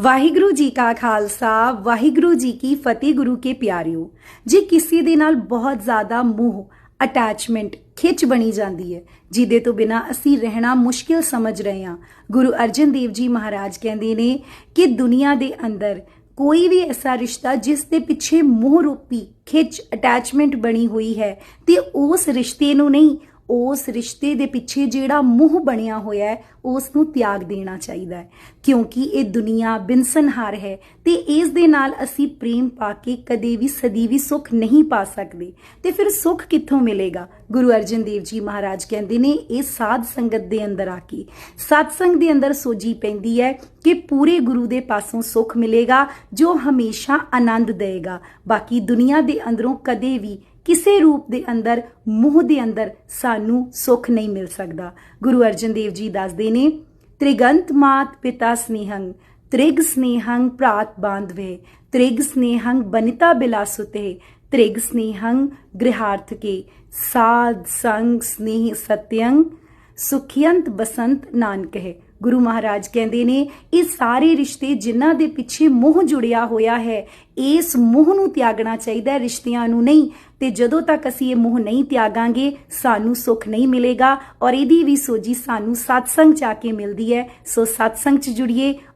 ਵਾਹਿਗੁਰੂ ਜੀ ਕਾ ਖਾਲਸਾ, ਵਾਹਿਗੁਰੂ ਜੀ ਕੀ ਫਤਿਹ ਗੁਰੂ ਕੇ ਪਿਆਰਿਓ। ਜੇ ਕਿਸੇ ਦੇ ਨਾਲ ਬਹੁਤ ਜ਼ਿਆਦਾ ਮੋਹ ਅਟੈਚਮੈਂਟ ਖਿੱਚ ਬਣੀ ਜਾਂਦੀ ਹੈ, ਜਿਹਦੇ ਤੋਂ ਬਿਨਾ ਅਸੀਂ ਰਹਿਣਾ ਮੁਸ਼ਕਿਲ ਸਮਝ ਰਹੇ ਹਾਂ। ਗੁਰੂ ਅਰਜਨ ਦੇਵ ਜੀ ਮਹਾਰਾਜ ਕਹਿੰਦੇ ਨੇ ਕਿ ਦੁਨੀਆ ਦੇ ਅੰਦਰ ਕੋਈ ਵੀ ਐਸਾ ਰਿਸ਼ਤਾ ਜਿਸ ਦੇ ਪਿੱਛੇ ਮੋਹ ਰੂਪੀ, ਖਿੱਚ ਅਟੈਚਮੈਂਟ ਬਣੀ ਹੋਈ ਹੈ, ਤੇ ਉਸ ਰਿਸ਼ਤੇ ਨੂੰ ਨਹੀਂ ਉਸ ਰਿਸ਼ਤੇ ਦੇ ਪਿੱਛੇ ਜਿਹੜਾ ਮੋਹ ਬਣਿਆ ਹੋਇਆ ਹੈ ਉਸ ਨੂੰ ਤਿਆਗ ਦੇਣਾ ਚਾਹੀਦਾ ਹੈ। ਕਿਉਂਕਿ ਇਹ ਦੁਨੀਆ ਬਿਨਸਨਹਾਰ ਹੈ ਤੇ ਇਸ ਦੇ ਨਾਲ ਅਸੀਂ ਪ੍ਰੇਮ ਪਾ ਕੇ ਕਦੇ ਵੀ ਸਦੀ ਵੀ ਸੁੱਖ ਨਹੀਂ ਪਾ ਸਕਦੇ। ਤੇ ਫਿਰ ਸੁੱਖ ਕਿੱਥੋਂ ਮਿਲੇਗਾ? ਗੁਰੂ ਅਰਜਨ ਦੇਵ ਜੀ ਮਹਾਰਾਜ ਕਹਿੰਦੇ ਨੇ, ਇਹ ਸਾਧ ਸੰਗਤ ਦੇ ਅੰਦਰ ਆ ਕੇ। ਸਤਸੰਗ ਦੇ ਅੰਦਰ ਸੋਜੀ ਪੈਂਦੀ ਹੈ ਕਿ ਪੂਰੇ ਗੁਰੂ ਦੇ ਪਾਸੋਂ ਸੁੱਖ ਮਿਲੇਗਾ, ਜੋ ਹਮੇਸ਼ਾ ਆਨੰਦ ਦੇਵੇਗਾ। ਬਾਕੀ ਦੁਨੀਆ ਦੇ ਅੰਦਰੋਂ ਕਦੇ ਵੀ ਕਿਸੇ ਰੂਪ ਦੇ ਅੰਦਰ, ਮੋਹ ਦੇ ਅੰਦਰ ਸਾਨੂੰ ਸੁੱਖ ਨਹੀਂ ਮਿਲ ਸਕਦਾ। ਗੁਰੂ ਅਰਜਨ ਦੇਵ ਜੀ ਦੱਸਦੇ ਨੇ, ਤ੍ਰਿਗੰਤ ਮਾਤ ਪਿਤਾ ਸਨੇਹੰ, ਤ੍ਰਿਗ ਸਨੇਹੰ ਪ੍ਰਾਤ ਬਾਂਧਵੇ, ਤ੍ਰਿਗ ਸਨੇਹੰ ਬਨਿਤਾ ਬਿਲਾਸੁਤੇ, ਤ੍ਰਿਗ ਸਨੇਹੰ ਗ੍ਰਹਾਰਥ ਕੇ ਸਾਧ ਸੰਗ ਸਨੇਹ ਸਤਯੰ, ਸੁਖਿਯੰਤ ਬਸੰਤ ਨਾਨਕ ਹੈ ਗੁਰੂ ਮਹਾਰਾਜ ਕਹਿੰਦੇ ਨੇ, ਇਹ ਸਾਰੇ ਰਿਸ਼ਤੇ ਜਿਨ੍ਹਾਂ ਦੇ ਪਿੱਛੇ ਮੋਹ ਜੁੜਿਆ ਹੋਇਆ ਹੈ, ਇਸ ਮੋਹ ਨੂੰ ਤਿਆਗਣਾ ਚਾਹੀਦਾ ਹੈ, ਰਿਸ਼ਤਿਆਂ ਨੂੰ ਨਹੀਂ। ਤੇ ਜਦੋਂ ਤੱਕ ਅਸੀਂ ਇਹ ਮੋਹ ਨਹੀਂ ਤਿਆਗਾਂਗੇ, ਸਾਨੂੰ ਸੁੱਖ ਨਹੀਂ ਮਿਲੇਗਾ ਔਰ ਇਹਦੀ ਵੀ ਸੋਜੀ ਸਾਨੂੰ ਸਤਸੰਗ ਚ ਆ ਕੇ ਮਿਲਦੀ ਹੈ। ਸੋ ਸਤਸੰਗ ਚ ਜੁੜੀਏ